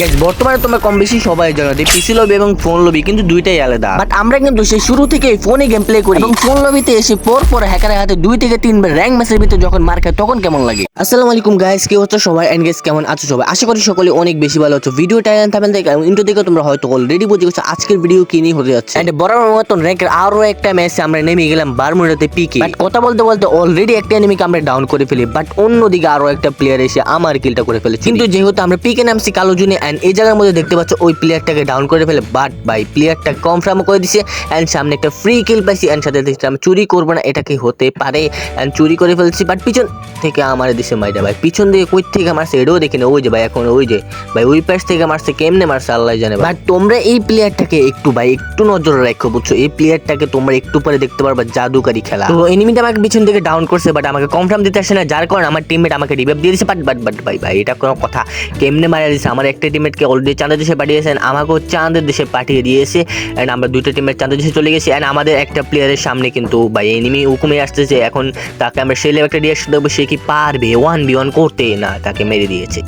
Guys বর্তমানে তোমরা কম বেশি সবাই জানো যে পিসি লবি এবং ফোন লবি কিন্তু দুইটাই আলাদা। বাট আমরা কিন্তু সেই শুরু থেকে ফোনে গেম প্লে করি। এবং ফোন লবিতে এসে পর পর হ্যাকারের হাতে দুই থেকে তিনবার র্যাঙ্ক ম্যাচের ভিতরে যখন মার খায় তখন কেমন লাগে? আসসালামু আলাইকুম গাইস কি হচ্ছে সবাই? এন্ড গাইস কেমন আছো সবাই? আশা করি সকলে অনেক বেশি ভালো আছো। ভিডিও টাইম থাকবেন দেখে ইন্টু দেখে তোমরা হয়তো অলরেডি বুঝে গেছো আজকের ভিডিও কি নিয়ে হতে যাচ্ছে। এন্ড বরাবর মতন র্যাঙ্কের আরও একটা ম্যাচে আমরা নেমে গেলাম বারমুডাতে পিকে বাট কথা বলতে বলতে অলরেডি একটা এনিমিকে আমরা ডাউন করে ফেলি বাট অন্যদিকে আরও একটা প্লেয়ার এসে আমার কিলটা করে ফেলেছে। কিন্তু যেহেতু আমরা পিকে নামছি কালো জুনে এন্ড এই জায়গার মধ্যে দেখতে পাচ্ছ ওই প্লেয়ারটাকে ডাউন করে ফেলে। বাট ভাই প্লেয়ারটা কনফার্ম করে দিছে। অ্যান্ড সামনে একটা ফ্রি কিল পাইছি। এন্ড সাথে আমি চুরি করব না। এটা কি হতে পারে? অ্যান্ড চুরি করে ফেলছি। বাট পিছন থেকে আমার দিছে মাইটা ভাই, পিছন দিয়ে কই থেকে মারছে এটাও দেখি না। ওই যে ভাই, এখন ওই যে ভাই, ওই পাশ থেকে মারছে, কেমনে মারছে আল্লাহ জানে বাট তোমরা এই প্লেয়ারটাকে একটু ভাই, একটু নজর রাখো, বুঝছ? এই প্লেয়ারটাকে তোমরা একটু পরে দেখতে পারবা, জাদুকারি খেলা। তো এনিমিটা আমাকে পিছন থেকে ডাউন করছে বাট আমাকে কনফার্ম দিতে আসে না। যার কারণে আমার টিমমেট আমাকে রিভাইভ দিয়ে দিছে। বাট বাট বাট ভাই ভাই, এটা কোনো কথা। কেমনে মারা দিছে? আমার একটা টিমমেটকে অলরেডি চাঁদের দেশে পাঠিয়েছেন, আমাকেও চাঁদের দেশে পাঠিয়ে দিয়েছে অ্যান্ড আমরা দুইটা টিমের চাঁদের দেশে চলে গেছি অ্যান্ড আমাদের একটা প্লেয়ারের সামনে কিন্তু বা এনিমি হুকুমে আসতেছে, এখন তাকে আমরা সেলে একটা রিয়াকশন দেবো, সে কি পারবে? ওয়ান বি ওয়ান করতে? না, তাকে মেরে দিয়েছে।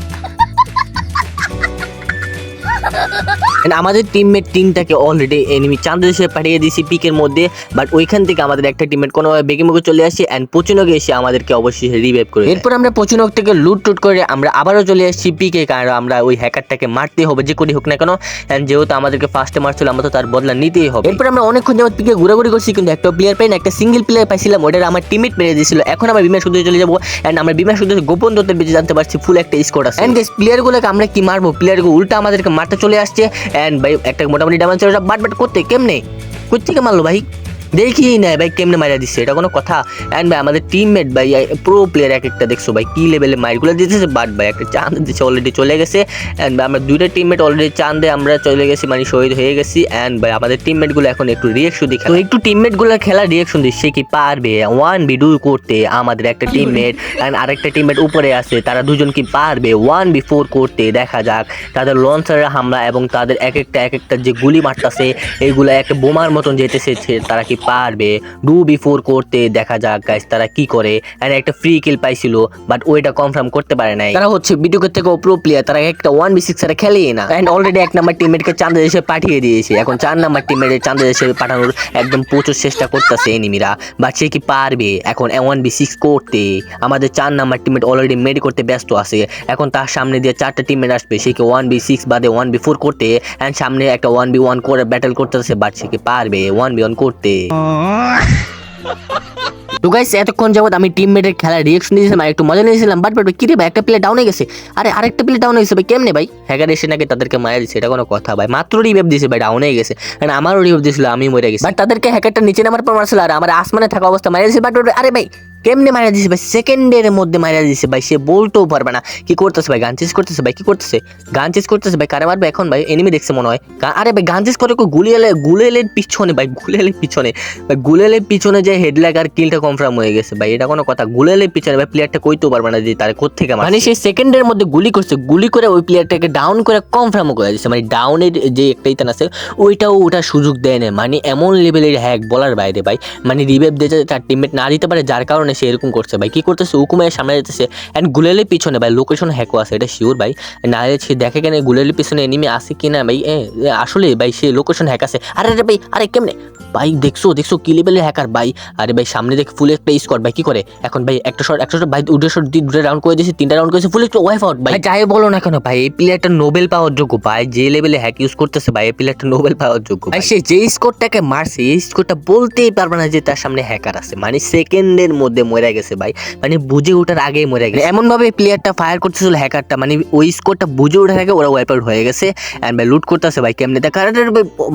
আমাদের টিমমেট টিমটাকে অলরেডি এনিমি চাঁদের দেশে পাঠিয়ে দিয়েছি পিকের মধ্যে বাট ওইখান থেকে আমাদের একটা টিমমেট কোনোভাবে বেগে মুখে চলে আসে অ্যান্ড পচুনকে এসে আমাদেরকে অবশ্যই রিভাইভ করে এরপর আমরা পচুনক থেকে লুট টুট করে আমরা আবারও চলে আসছি পিকে কারণ আমরা ওই হ্যাকারটাকে মারতে হবে যে করি হোক না কেন অ্যান্ড যেহেতু আমাদেরকে ফার্স্টে মারছিল আমরা তো তার বদলা নিতেই হবে। এরপর আমরা অনেকক্ষণ যাবত পিকে ঘোরাঘুরি করছি কিন্তু একটা প্লেয়ার পাই না একটা সিঙ্গেল প্লেয়ার পাইছিলাম ওটা আমার টিমমেট মেরে দিয়েছিল। এখন আমরা বিমান শুধু চলে যাব অ্যান্ড আমরা বিমান শুধু গোপন তত্ত্বের বেঁচে জানতে পারছি ফুল একটা স্কোর আছে। অ্যান্ড প্লেয়ারগুলোকে আমরা কি মারবো? প্লেয়ারগুলো উল্টা আমাদেরকে মারতে চলে আসছে। অ্যান্ড ভাই, একটা মোটামুটি ডামান ছিল বাট বাট করতে কেমনে? কোথেকে মারলো ভাই? দেখি না ভাই, কেমনে মারা দিচ্ছে এটা কোনো কথা। অ্যান্ড ভাই, আমাদের টিমমেট ভাই প্রো প্লেয়ার এক একটা দেখছ ভাই, কি লেভেলে মাইরগুলো দিতেছে বাট ভাই, একটা চাঁদ দিচ্ছে অলরেডি চলে গেছে। অ্যান্ড আমরা দুইটা টিমমেট অলরেডি চাঁদে আমরা চলে গেছি মানে শহীদ হয়ে গেছি। অ্যান্ড ভাই, আমাদের টিমমেটগুলো এখন একটু রিয়েকশন দিই তো একটু টিমমেটগুলোর খেলা রিয়েকশন দিচ্ছে কি পারবে? ওয়ান বি ডু করতে আমাদের একটা টিমমেট অ্যান্ড আরেকটা টিমমেট উপরে আছে, তারা দুজন কি পারবে? ওয়ান বি ফোর করতে, দেখা যাক। তাদের লঞ্চারের হামলা এবং তাদের এক একটা এক একটা যে গুলি মারতেছে এইগুলো একটা বোমার মতন যেতেছে তারা কি পারবে। ডু বি ফোর করতে দেখা যাক গাইস তারা কি করে। এন্ড একটা ফ্রি কিল পাইছিল বাট ওইটা কনফার্ম করতে পারে নাই। তারা হচ্ছে ভিডিও থেকে প্রো প্লেয়ার তারা একটা ওয়ান বি সিক্স খেলেই না। এন্ড অলরেডি এক নাম্বার টিমমেটকে চাঁদে দেশে পাঠিয়ে দিয়েছে। এখন চার নাম্বার টিমমেটের চাঁদে দেশে পাঠানোর একদম প্রচুর চেষ্টা করতেছে এনিমিরা বাট সে কি পারবে? এখন ওয়ান বি সিক্স করতে। আমাদের চার নাম্বার টিমমেট অলরেডি মেড করতে ব্যস্ত আছে। এখন তার সামনে দিয়ে চারটা টিমমেট আসবে। সে কি ওয়ান বি সিক্স বাদে ওয়ান বি ফোর করতে? অ্যান্ড সামনে একটা ওয়ান বি ওয়ান করে ব্যাটেল করতেছে বাট সে কি পারবে? ওয়ান বি ওয়ান করতে। তো গাইস এতক্ষণ যাবত আমি টিমমেটের খেলার রিয়েকশন দিয়েছিলাম আর একটু মজা নিয়েছিলাম বাট বাট কি রে ভাই, একটা প্লে ডাউন হয়ে গেছে। আরে, আরেকটা প্লে ডাউন হয়ে গেছে ভাই, কেমনে ভাই? হ্যাকার এসে নাকি তাদেরকে মারা দিচ্ছে এটা কোনো কথা ভাই, মাত্র রিভেভ দিয়েছে ভাই ডাউন হয়ে গেছে। কারণ আমারও রিভেভ দিয়েছিল আমি মরে গেছি। বাট তাদেরকে হ্যাকারটা নিচে নামার পর মারছিল আর আমার আসমানে থাকা অবস্থা মারা দিয়েছে বাট আরে ভাই কেমনে মারা দিছে ভাই? সেকেন্ডের মধ্যে মারা দিছে ভাই। সে বলতেও পারবে না। কি করতেছে ভাই? গান চেস করতেছে ভাই? কি করতেছে? গান চেস করতেছে ভাই? কারে মারবে এখন ভাই? এনিমি দেখছে মনে হয়। আরে ভাই, গান চেস করে গুলিয়ালে গুলেলের পিছনে ভাই গুলেলের পিছনে। ভাই গুলেলের পিছনে যে হেডলাইক আর কিলটা কনফার্ম হয়ে গেছে ভাই, এটা কোনো কথা। গুলেলের পিছনে ভাই প্লেয়ারটা কইতেও পারবে না যে তার কোথেকে মানে সে সেকেন্ডের মধ্যে গুলি করছে। গুলি করে ওই প্লেয়ারটাকে ডাউন করে কনফার্ম করে দিচ্ছে মানে ডাউনের যে একটা ইতান আছে, ওইটাও ওটার সুযোগ দেয় না। মানে এমন লেভেলের হ্যাক বলার বাইরে ভাই। মানে রিভেভ দিয়ে তার টিমমেট না দিতে পারে, যার কারণে সে এরকম করছে। ভাই কি করতেছে? হুকুমের সামনে যেতেছে অ্যান্ড গুলেলের পিছনে ভাই লোকেশন হ্যাকও আছে এটা শিওর ভাই। না সে দেখে কেন গুলেলের পিছনে এনিমি আছে কি না ভাই আসলে ভাই সে লোকেশন হ্যাক আছে। আরে আরে ভাই আরে কেমনে? ভাই দেখছ দেখছ কি লেভেলের হ্যাকার ভাই? আরে ভাই সামনে দেখে ফুল একটা স্কোর ভাই কি করে? এখন ভাই একটা শট একটা শট ভাই দুটো শট দুটো রাউন্ড করে দিয়েছে তিনটা রাউন্ড করেছে ফুল একটা ওয়াইফ আউট ভাই। যাই বলো না কেন ভাই এই প্লেয়ারটা নোবেল পাওয়ার যোগ্য ভাই যে লেভেলে হ্যাক ইউজ করতেছে ভাই এই প্লেয়ারটা নোবেল পাওয়ার যোগ্য ভাই। সে যে স্কোরটাকে মারছে এই স্কোরটা বলতেই পারবে না যে তার সামনে হ্যাকার আছে। মানে সেকেন্ডের মধ্যে মরে গেছে ভাই। মানে বুঝে ওঠার আগেই মরে গেছে। এমন ভাবে প্লেয়ারটা ফায়ার করতেছিল হ্যাকারটা মানে ওই স্কোরটা বুঝে ওঠার আগে ওরা ওয়াইপ আউট হয়ে গেছে। এন্ড ভাই লুট করতেছে ভাই কেমনে দেখা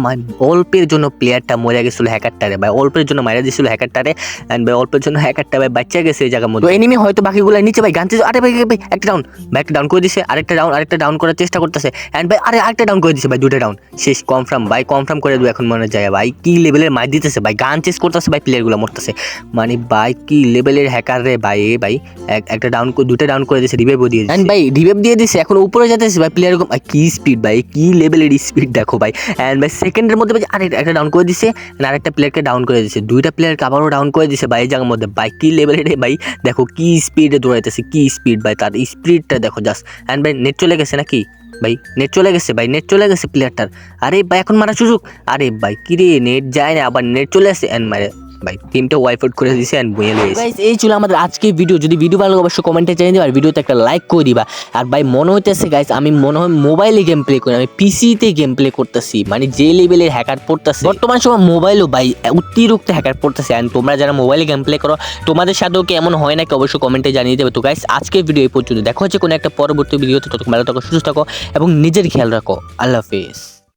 ভাই, অল্পের জন্য প্লেয়ারটা মরে গেছিল হ্যাকারটারে ভাই অল্পের জন্য মারা দিয়েছিল হ্যাকারটারে এন্ড ভাই অল্পের জন্য হ্যাকারটা ভাই বাচ্চা গেছে এই জায়গার মধ্যে। এনিমি হয়তো বাকিগুলো নিচে ভাই গানতে আরে ভাই ভাই একটা ডাউন ভাই একটা ডাউন করে দিছে আরেকটা ডাউন আরেকটা ডাউন করার চেষ্টা করতেছে। এন্ড ভাই আরে আরেকটা ডাউন করে দিছে ভাই দুটো ডাউন শেষ কনফার্ম ভাই কনফার্ম করে দেবো এখন মনে যায় ভাই কি লেভেলের মার দিতেছে ভাই গান চেস করতেছে ভাই প্লেয়ারগুলো মরতেছে। মানে ভাই কি লেভেলের হ্যাকার রে ভাই, এ ভাই, এক- একটা ডাউন দুটো ডাউন করে দিয়েছে রিভাইভও দিয়ে দিয়েছে। ভাই রিভাইভ দিয়ে দিয়েছে, এখন উপরে যেতেছে ভাই প্লেয়ার কি স্পিড ভাই, কি লেভেলের স্পিড দেখো ভাই। এন্ড ভাই সেকেন্ডের মধ্যে ভাই, আরে, একটা ডাউন করে দিছে আর আরেকটা প্লেয়ারকে ডাউন করে দিছে। দুইটা প্লেয়ারকে আবারও ডাউন করে দিছে ভাই জায়গার মধ্যে, ভাই, কি লেভেলের ভাই, দেখো কি স্পিডে দৌড়াইতেছে, কি স্পিড ভাই, তার স্পিডটা দেখো জাস্ট এন্ড ভাই নেট চলে গেছে নাকি? ভাই নেট চলে গেছে ভাই নেট চলে গেছে প্লেয়ারটার আরে ভাই, এখন মারা সুযোগ? আরে ভাই কিরে নেট যায় না, আবার নেট চলে আসে এন্ড মারে। ভাই টিমটা ওয়াইপ আউট করে দিছে এন্ড বইয়ে লইছে গাইস এই ছিল আমাদের আজকের ভিডিও যদি ভিডিও ভালো লাগে, অবশ্যই কমেন্টে জানিয়ে দিবা আর ভিডিওতে একটা লাইক করে দিবা। আর ভাই, মনে হইতেছে গাইস আমি মনে হয় মোবাইলে গেম প্লে করি, আমি পিসিতে গেম প্লে করতেছি মানে যে লেভেলের হ্যাকার পড়তেছে। বর্তমান সময় মোবাইলও ভাই, অতিরিক্ত হ্যাকার পড়তেছে। এন্ড তোমরা যারা মোবাইলে গেম প্লে করো, তোমাদের সাথেও কি এমন হয় নাকি অবশ্যই কমেন্টে জানিয়ে দেবে। তো গাইস আজকের ভিডিও এই পর্যন্ত। দেখা হচ্ছে কোনো একটা পরবর্তী ভিডিওতে ততক্ষণ ভালো থাকো, সুস্থ থাকো, এবং নিজের খেয়াল রাখো। আল্লাহ হাফিজ।